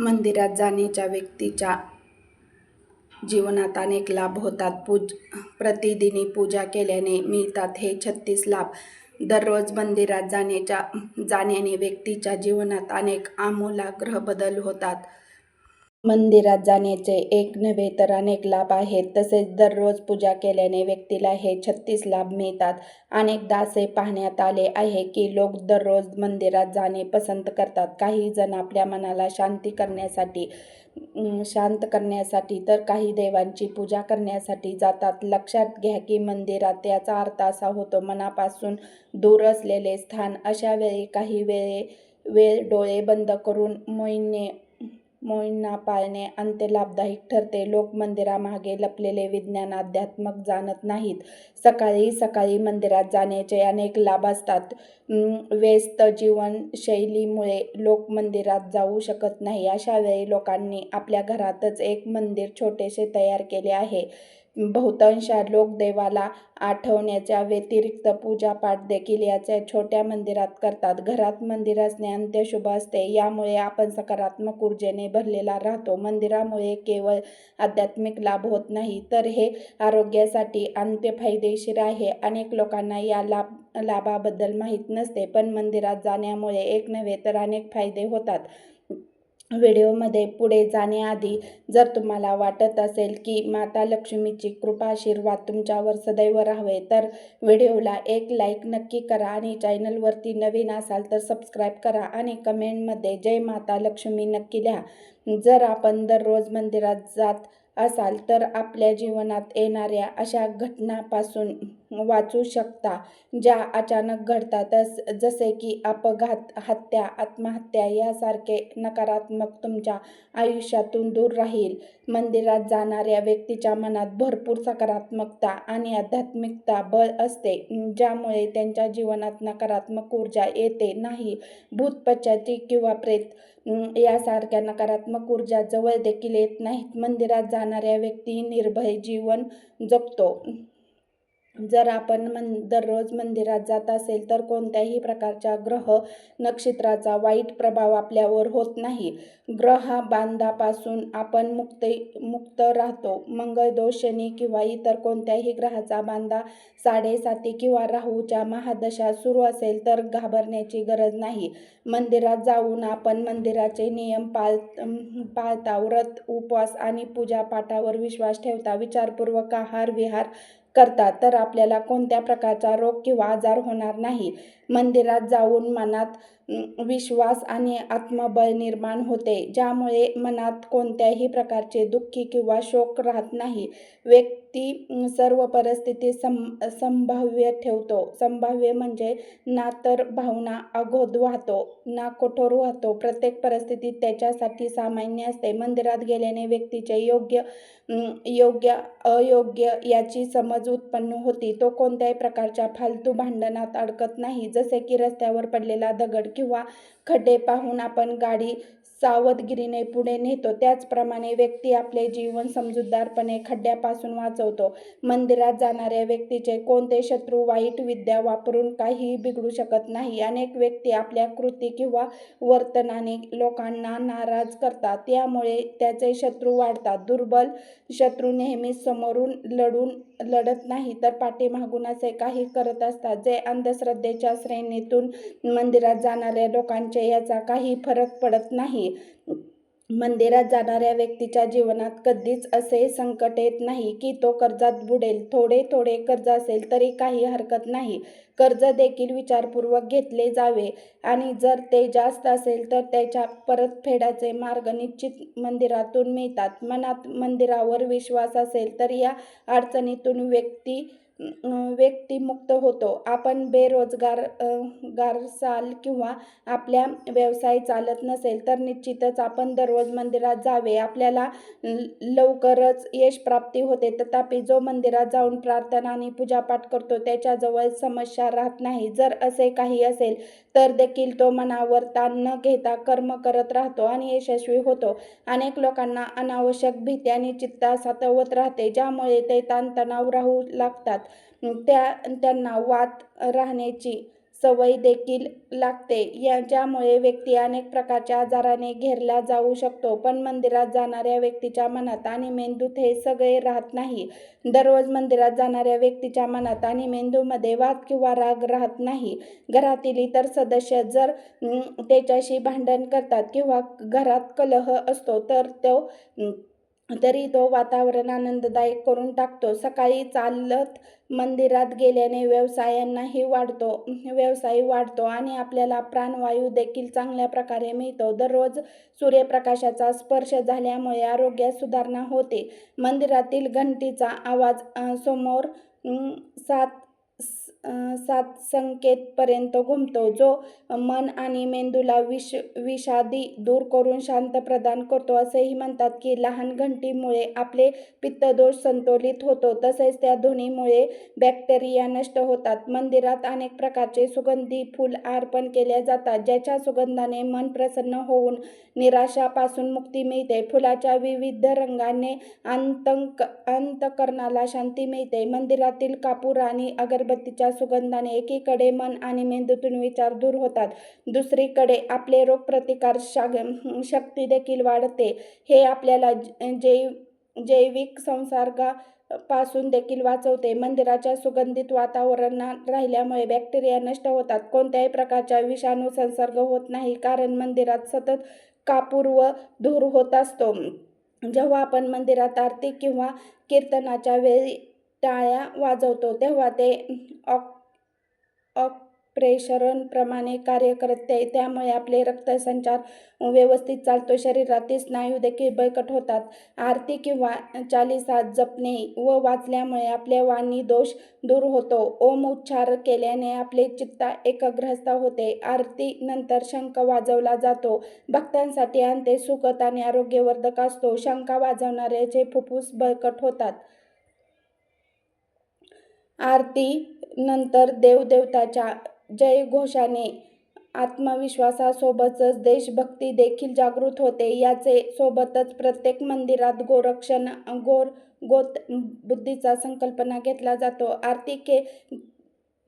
मंदिरात जाण्याच्या व्यक्तीच्या जीवनात अनेक लाभ होतात. पूज प्रतिदिनी पूजा केल्याने मिळतात हे छत्तीस लाभ. दररोज मंदिरात जाण्याच्या जाण्याने व्यक्तीच्या जीवनात अनेक आमूलाग्र बदल होतात. मंदिरात जाण्याचे एक नव्हे तर अनेक लाभ आहेत. तसेच दररोज पूजा केल्याने व्यक्तीला हे छत्तीस लाभ मिळतात. अनेकदा असे पाहण्यात आले आहे की लोक दररोज मंदिरात जाणे पसंत करतात. काही जण आपल्या मनाला शांती करण्यासाठी शांत करण्यासाठी तर काही देवांची पूजा करण्यासाठी जातात. लक्षात घ्या की मंदिरात याचा अर्थ असा होतो मनापासून दूर असलेले स्थान. अशा वेळी काही वेळ डोळे बंद करून मोहींना पाळणे अंत्य लाभदायक ठरते. लोक मंदिरामागे लपलेले विज्ञान अध्यात्मक जाणत नाहीत. सकाळी सकाळी मंदिरात जाण्याचे अनेक लाभ असतात. व्यस्त जीवनशैलीमुळे लोक मंदिरात जाऊ शकत नाही. अशा वेळी लोकांनी आपल्या घरातच एक मंदिर छोटेसे तयार केले आहे. बहुतांश लोक देवाला आठवण्याच्या व्यतिरिक्त पूजापाठ देखील याच्या छोट्या मंदिरात करतात. घरात मंदिर असणे अंत्यशुभ शुभ असते. यामुळे आपण सकारात्मक ऊर्जेने भरलेला राहतो. मंदिरामुळे केवळ आध्यात्मिक लाभ होत नाही तर हे आरोग्यासाठी अंत्य फायदेशीर आहे. अनेक लोकांना या लाभ लाभाबद्दल माहीत नसते पण मंदिरात जाण्यामुळे एक नव्हे तर अनेक फायदे होतात. व्हिडिओमध्ये पुढे जाण्याआधी जर तुम्हाला वाटत असेल की माता लक्ष्मीची कृपा आशीर्वाद तुमच्यावर सदैव राहावे तर व्हिडिओला एक लाईक नक्की करा आणि चॅनलवरती नवीन असाल तर सबस्क्राईब करा आणि कमेंटमध्ये जय माता लक्ष्मी नक्की लिहा. जर आपण दररोज मंदिरात जात असाल तर आपल्या जीवनात येणाऱ्या अशा घटनापासून वाचू शकता ज्या अचानक घडतात जसे की अपघात, हत्या, आत्महत्या यासारखे नकारात्मक तुमच्या आयुष्यातून दूर राहील. मंदिरात जाणाऱ्या व्यक्तीच्या मनात भरपूर सकारात्मकता आणि आध्यात्मिकता बळ असते ज्यामुळे त्यांच्या जीवनात नकारात्मक ऊर्जा येते नाही. भूत, किंवा प्रेत यासारख्या नकारात्मक ऊर्जा जवळ देखील येत नाहीत. मंदिरात जाणाऱ्या व्यक्ती निर्भय जीवन जगतो. जर आपण मन दररोज मंदिरात जात असेल तर कोणत्याही प्रकारच्या ग्रह नक्षत्राचा वाईट प्रभाव आपल्यावर होत नाही. ग्रहबाधांपासून आपण मुक्त मुक्त राहतो. मंगळ दोष, शनी किंवा इतर कोणत्याही ग्रहाचा बांधा साडेसाती किंवा राहूच्या महादशा सुरू असेल तर घाबरण्याची गरज नाही. मंदिरात जाऊन आपण मंदिराचे नियम पाळता, व्रत, उपवास आणि पूजापाठावर विश्वास ठेवता, विचारपूर्वक आहार विहार करतात तर आपल्याला कोणत्या प्रकारचा रोग किंवा आजार होणार नाही. मंदिरात जाऊन मनात विश्वास आणि आत्मबळ निर्माण होते ज्यामुळे मनात कोणत्याही प्रकारचे दुःखी किंवा शोक राहत नाही. व्यक्ती सर्व परिस्थिती सं संभाव्य ठेवतो. संभाव्य म्हणजे ना तर भावना अगोद वाहतो ना कठोर वाहतो प्रत्येक परिस्थिती त्याच्यासाठी सामान्य असते. मंदिरात गेल्याने व्यक्तीचे योग्य योग्य अयोग्य याची समज उत्पन्न होती तो कोणत्याही प्रकारच्या फालतू भांडणात अडकत नाही. जसे की रस्त्यावर पडलेला दगड किंवा खड्डे पाहून आपण गाडी सावधगिरीने पुढे नेतो त्याचप्रमाणे व्यक्ती आपले जीवन समजूतदारपणे खड्ड्यापासून वाचवतो. मंदिरात जाणाऱ्या व्यक्तीचे कोणते शत्रू वाईट विद्या वापरून काहीही बिघडू शकत नाही. अनेक व्यक्ती आपल्या कृती किंवा वर्तनाने लोकांना नाराज करतात त्यामुळे त्याचे शत्रू वाढतात. दुर्बल शत्रू नेहमीच समोरून लढून लढत नाही तर पाठीमागून असे काही करत असतात जे अंधश्रद्धेच्या श्रेणीतून मंदिरात जाणाऱ्या लोकांचे याचा काही फरक पडत नाही. मंदिरात जाणाऱ्या व्यक्तीच्या जीवनात कधीच असे संकट येत नाही की तो कर्जात बुडेल. थोडे थोडे कर्ज असेल तरी काही हरकत नाही. कर्ज देखील विचारपूर्वक घेतले जावे आणि जर ते जास्त असेल तर त्याच्या परतफेडाचे मार्ग निश्चित मंदिरातून मिळतात. मनात मंदिरावर विश्वास असेल तर या अडचणीतून व्यक्ती व्यक्तिमुक्त होतो. आपण बेरोजगार गारसाल किंवा आपल्या व्यवसाय चालत नसेल तर निश्चितच आपण दररोज मंदिरात जावे. आपल्याला लवकरच यशप्राप्ती होते. तथापि जो मंदिरात जाऊन प्रार्थना आणि पूजापाठ करतो त्याच्याजवळ समस्या राहत नाही. जर असे काही असेल तर देखील तो मनावर ताण न घेता कर्म करत राहतो आणि यशस्वी होतो. अनेक लोकांना अनावश्यक भीती आणि चित्ता सातवत राहते ज्यामुळे ते ताणतणाव राहू लागतात. त्या त्यांना वात राहण्याची सवय देखील लागते. या ज्यामुळे व्यक्ती अनेक प्रकारच्या आजाराने घेरला जाऊ शकतो. पण मंदिरात जाणाऱ्या व्यक्तीच्या मनात आणि मेंदूत हे सगळे राहत नाही. दररोज मंदिरात जाणाऱ्या व्यक्तीच्या मनात आणि मेंदूमध्ये वाद किंवा राग राहत नाही. घरातील इतर सदस्य जर त्याच्याशी भांडण करतात किंवा घरात कलह असतो तर तो तरी तो वातावरण आनंददायक करून टाकतो. सकाळी चालत मंदिरात गेल्याने व्यवसायांनाही वाढतो व्यवसाय वाढतो आणि आपल्याला प्राणवायू देखील चांगल्या प्रकारे मिळतो. दररोज सूर्यप्रकाशाचा स्पर्श झाल्यामुळे आरोग्यात सुधारणा होते. मंदिरातील घंटीचा आवाज समोर सात सात संकेतपर्यंत घुमतो जो मन आणि मेंदूला विष विषादी दूर करून शांत प्रदान करतो. असेही म्हणतात की लहान घंटीमुळे आपले पित्तदोष संतुलित होतो. तसेच त्या ध्वनीमुळे बॅक्टेरिया नष्ट होतात. मंदिरात अनेक प्रकारचे सुगंधी फूल अर्पण केले जातात ज्याच्या सुगंधाने मन प्रसन्न होऊन निराशापासून मुक्ती मिळते. फुलाच्या विविध रंगाने अंतंक अंतकरणाला शांती मिळते. मंदिरातील कापूर आणि अगरबत्तीच्या सुगंधाने एकीकडे मन आणि मेंदूतून विचार दूर होतात. दुसरीकडे आपले रोगप्रतिकार शाग शक्ती देखील वाढते. हे आपल्याला जै जैव जैविक संसर्गा पासून देखील वाचवते. मंदिराच्या सुगंधित वातावरणात राहिल्यामुळे बॅक्टेरिया नष्ट होतात. कोणत्याही प्रकारच्या विषाणू संसर्ग होत नाही कारण मंदिरात सतत कापूर व धूर होत असतो. जेव्हा आपण मंदिरात आरती किंवा कीर्तनाच्या वेळी टाळ्या वाजवतो. तेव्हा ते ऑक ऑपरेशनप्रमाणे कार्य करते त्यामुळे आपले रक्तसंचार व्यवस्थित चालतो. शरीरातील स्नायू देखील बळकट होतात. आरती किंवा चालिसा जपणे व वाचल्यामुळे आपले वाणी दोष दूर होतो. ओम उच्चार केल्याने आपले चित्ता एकाग्रस्त होते. आरती नंतर शंख वाजवला जातो. भक्तांसाठी अंत्य सुखद आणि आरोग्यवर्धक असतो. शंका वाजवणाऱ्याचे फुफ्फुस बळकट होतात. आरती नंतर देवदेवताच्या जयघोषाने आत्मविश्वासासोबतच देशभक्ती देखील जागृत होते. याचे सोबतच प्रत्येक मंदिरात गोरक्षण गोर गोत बुद्धीचा संकल्पना घेतला जातो. आरती के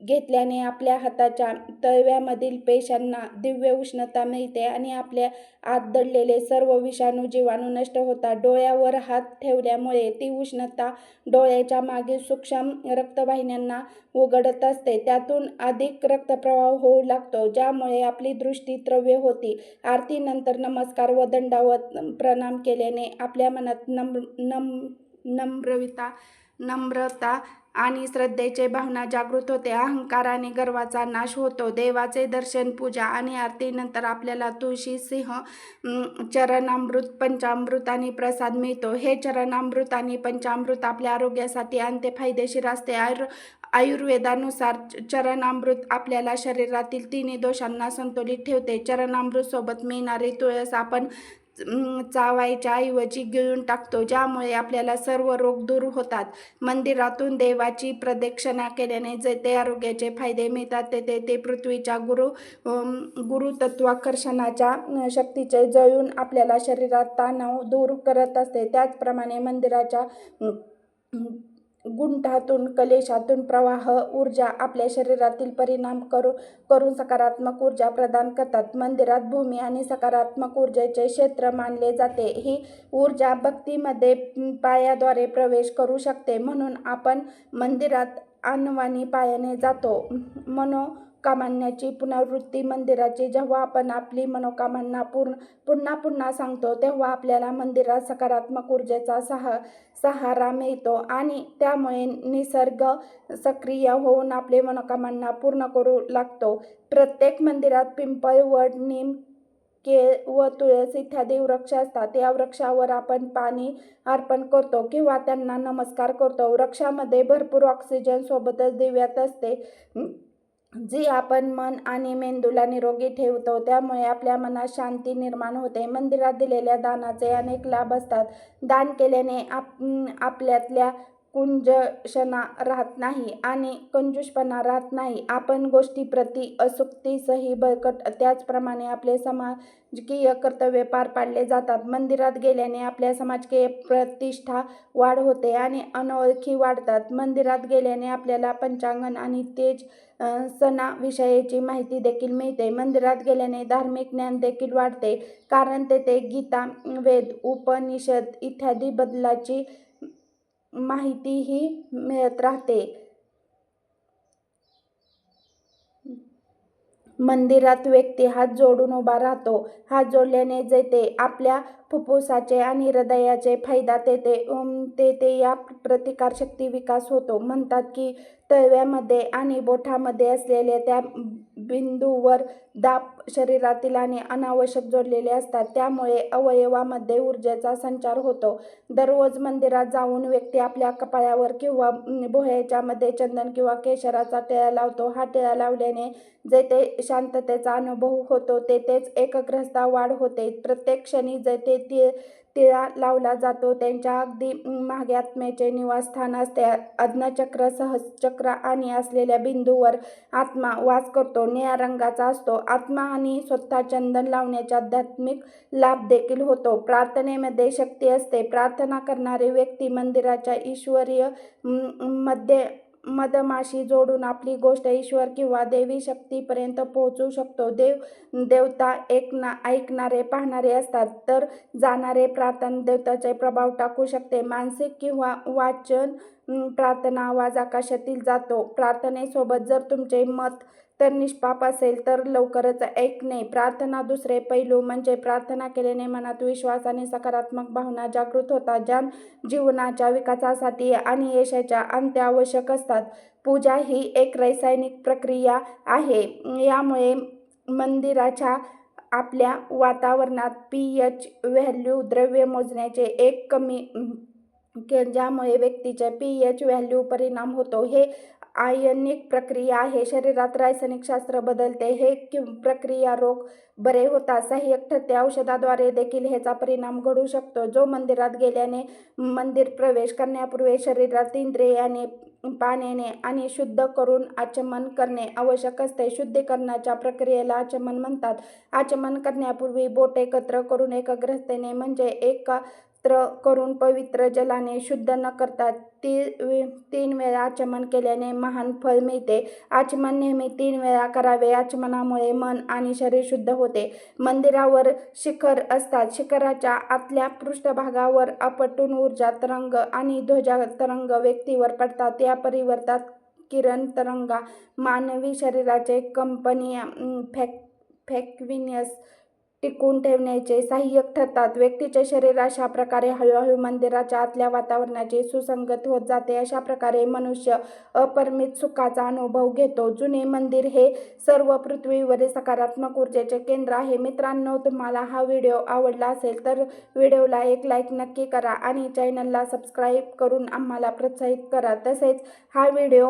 घेतल्याने आपल्या हाताच्या तळव्यामधील पेशांना दिव्य उष्णता मिळते आणि आपल्या आत दडलेले सर्व विषाणू जीवाणू नष्ट होतात. डोळ्यावर हात ठेवल्यामुळे ती उष्णता डोळ्याच्या मागे सूक्ष्म रक्तवाहिन्यांना उघडत असते. त्यातून अधिक रक्तप्रवाह होऊ लागतो ज्यामुळे आपली दृष्टी द्रव्य होती. आरतीनंतर नमस्कार व दंडावत प्रणाम केल्याने आपल्या मनात नम्र नम नम्रविता नम्रता आणि श्रद्धेचे भावना जागृत होते. अहंकार आणि गर्वाचा नाश होतो. देवाचे दर्शन पूजा आणि आरतीनंतर आपल्याला तुळशी सिंह चरणामृत पंचामृत आणि प्रसाद मिळतो. हे चरणामृत आणि पंचामृत आपल्या आरोग्यासाठी अंत्य फायदेशीर असते. आयुर् आयुर्वेदानुसार च- चरणामृत आपल्याला शरीरातील तिन्ही दोषांना संतुलित ठेवते. चरणामृत सोबत मिळणारी तुळस आपण चावायच्या ऐवजी गिळून टाकतो ज्यामुळे आपल्याला सर्व रोग दूर होतात. मंदिरातून देवाची प्रदक्षिणा केल्याने जे ते आरोग्याचे फायदे मिळतात ते ते ते पृथ्वीच्या गुरु गुरुतत्वाकर्षणाच्या शक्तीचे जळून आपल्याला शरीरात तणाव दूर करत असते. त्याचप्रमाणे मंदिराच्या गुंठातून कलेशातून प्रवाह ऊर्जा आपल्या शरीरातील परिणाम करू करून सकारात्मक ऊर्जा प्रदान करतात. मंदिरात भूमी आणि सकारात्मक ऊर्जेचे क्षेत्र मानले जाते. ही ऊर्जा भक्तीमध्ये पायाद्वारे प्रवेश करू शकते. म्हणून आपण मंदिरात अनवाणी पायाने जातो. मनो मनोकामांची पुनरावृत्ती मंदिराची जेव्हा आपण आपली मनोकामना पूर्ण पुन्हा पुन्हा सांगतो तेव्हा आपल्याला मंदिरात सकारात्मक ऊर्जेचा सहा सहारा मिळतो आणि त्यामुळे निसर्ग सक्रिय होऊन आपले मनोकामना पूर्ण करू लागतो. प्रत्येक मंदिरात पिंपळ वड नीम केळ व तुळस इत्यादी वृक्ष असतात. या वृक्षावर आपण पाणी अर्पण करतो किंवा त्यांना नमस्कार करतो. वृक्षामध्ये भरपूर ऑक्सिजन सोबतच दिव्यात असते. जी आपण मन आणि मेंदूला निरोगी ठेवतो त्यामुळे आपल्या मनात शांती निर्माण होते. मंदिरात दिलेल्या दानाचे अनेक लाभ असतात. दान केल्याने आप आपल्यातल्या कुंजशना राहत नाही आणि कंजूषपणा राहत नाही. आपण गोष्टीप्रती असुक्तीसही बळकट त्याचप्रमाणे आपले समाजकीय कर्तव्य पार पाडले जातात. मंदिरात गेल्याने आपल्या समाजकीय प्रतिष्ठा वाढ होते आणि अनोळखी वाढतात. मंदिरात गेल्याने आपल्याला पंचांगण आणि तेज सणाविषयीची माहिती देखील मिळते. मंदिरात गेल्याने धार्मिक ज्ञान देखील वाढते. कारण तेथे गीता वेद उपनिषद इत्यादी बदलाची माहितीही मिळत राहते. मंदिरात व्यक्ती हात जोडून उभा राहतो. हात जोडल्याने जेथे आपल्या फुफ्फुसाचे आणि हृदयाचे फायदा तेथे तेथे या प्रतिकारशक्ती विकास होतो. म्हणतात की तळव्यामध्ये आणि बोठामध्ये असलेल्या त्या बिंदूवर दाब शरीरातील आणि अनावश्यक जोडलेले असतात. त्यामुळे अवयवामध्ये ऊर्जेचा संचार होतो. दररोज मंदिरात जाऊन व्यक्ती आपल्या कपाळावर किंवा भोयाच्यामध्ये चंदन किंवा केशराचा टिळा लावतो. हा टिळा लावल्याने जेथे शांततेचा अनुभव होतो तेथेच एकग्रस्ता वाढ होते. प्रत्येक क्षणी जेथे ते टिळा लावला जातो. त्यांच्या अगदी मागे आत्म्याचे निवासस्थान असते. अज्ञचक्र सहस्चक्र आणि असलेल्या बिंदूवर आत्मा वास करतो. निळ्या रंगाचा असतो. आत्मा आणि स्वतः चंदन लावण्याचा आध्यात्मिक लाभ देखील होतो. प्रार्थनेमध्ये शक्ती असते. प्रार्थना करणारी व्यक्ती मंदिराच्या ईश्वरीयमध्ये मधमाशी जोडून आपली गोष्ट ईश्वर किंवा देवी शक्तीपर्यंत पोहोचू शकतो. देव देवता ऐकना ऐकणारे पाहणारे असतात. तर जाणारे प्रार्थना देवताचे प्रभाव टाकू शकते. मानसिक किंवा वाचन प्रार्थना आवाज आकाशातील जातो. प्रार्थनेसोबत जर तुमचे मत तर निष्पाप असेल तर लवकरच ऐकणे प्रार्थना दुसरे पैलू म्हणजे प्रार्थना केल्याने मनात विश्वास आणि सकारात्मक भावना जागृत होतात ज्या जीवनाच्या विकासासाठी आणि यशाच्या अंत्य आवश्यक असतात. पूजा ही एक रासायनिक प्रक्रिया आहे. यामुळे मंदिराच्या आपल्या वातावरणात पी एच व्हॅल्यू द्रव्य मोजण्याचे एक कमी के ज्यामुळे व्यक्तीचे पी एच व्हॅल्यू परिणाम होतो. हे आयनिक प्रक्रिया आहे. शरीरात रासायनिक शास्त्र बदलते. हे कि प्रक्रिया रोग बरे होतात. सहाय्यक ठरते औषधाद्वारे देखील ह्याचा परिणाम घडू शकतो. जो मंदिरात गेल्याने मंदिर प्रवेश करण्यापूर्वी शरीरात इंद्रियाने पाण्याने आणि शुद्ध करून आचमन करणे आवश्यक असते. शुद्धीकरणाच्या प्रक्रियेला आचमन म्हणतात. आचमन करण्यापूर्वी बोट एकत्र करून एकाग्रतेने म्हणजे एका एकत्र करून पवित्र जलाने शुद्ध न करता ती तीन वेळा आचमन केल्याने महान फळ मिळते. आचमन नेहमी तीन वेळा करावे. आचमनामुळे मन आणि शरीर शुद्ध होते. मंदिरावर शिखर असतात. शिखराच्या आतल्या पृष्ठभागावर अपटून ऊर्जा तरंग आणि ध्वजा तरंग व्यक्तीवर पडतात. या परिवर्तात किरण तरंगा मानवी शरीराचे कंपनी फॅक फॅक्विनियस टिकून ठेवण्याचे सहाय्यक ठरतात. व्यक्तीचे शरीर अशा प्रकारे हळूहळू मंदिराच्या आतल्या वातावरणाचे सुसंगत होत जाते. अशा प्रकारे मनुष्य अपरिमित सुखाचा अनुभव घेतो. जुने मंदिर हे सर्व पृथ्वीवरील सकारात्मक ऊर्जेचे केंद्र आहे. मित्रांनो तुम्हाला हा व्हिडिओ आवडला असेल तर व्हिडिओला एक लाईक नक्की करा आणि चॅनलला सबस्क्राईब करून आम्हाला प्रोत्साहित करा. तसेच हा व्हिडिओ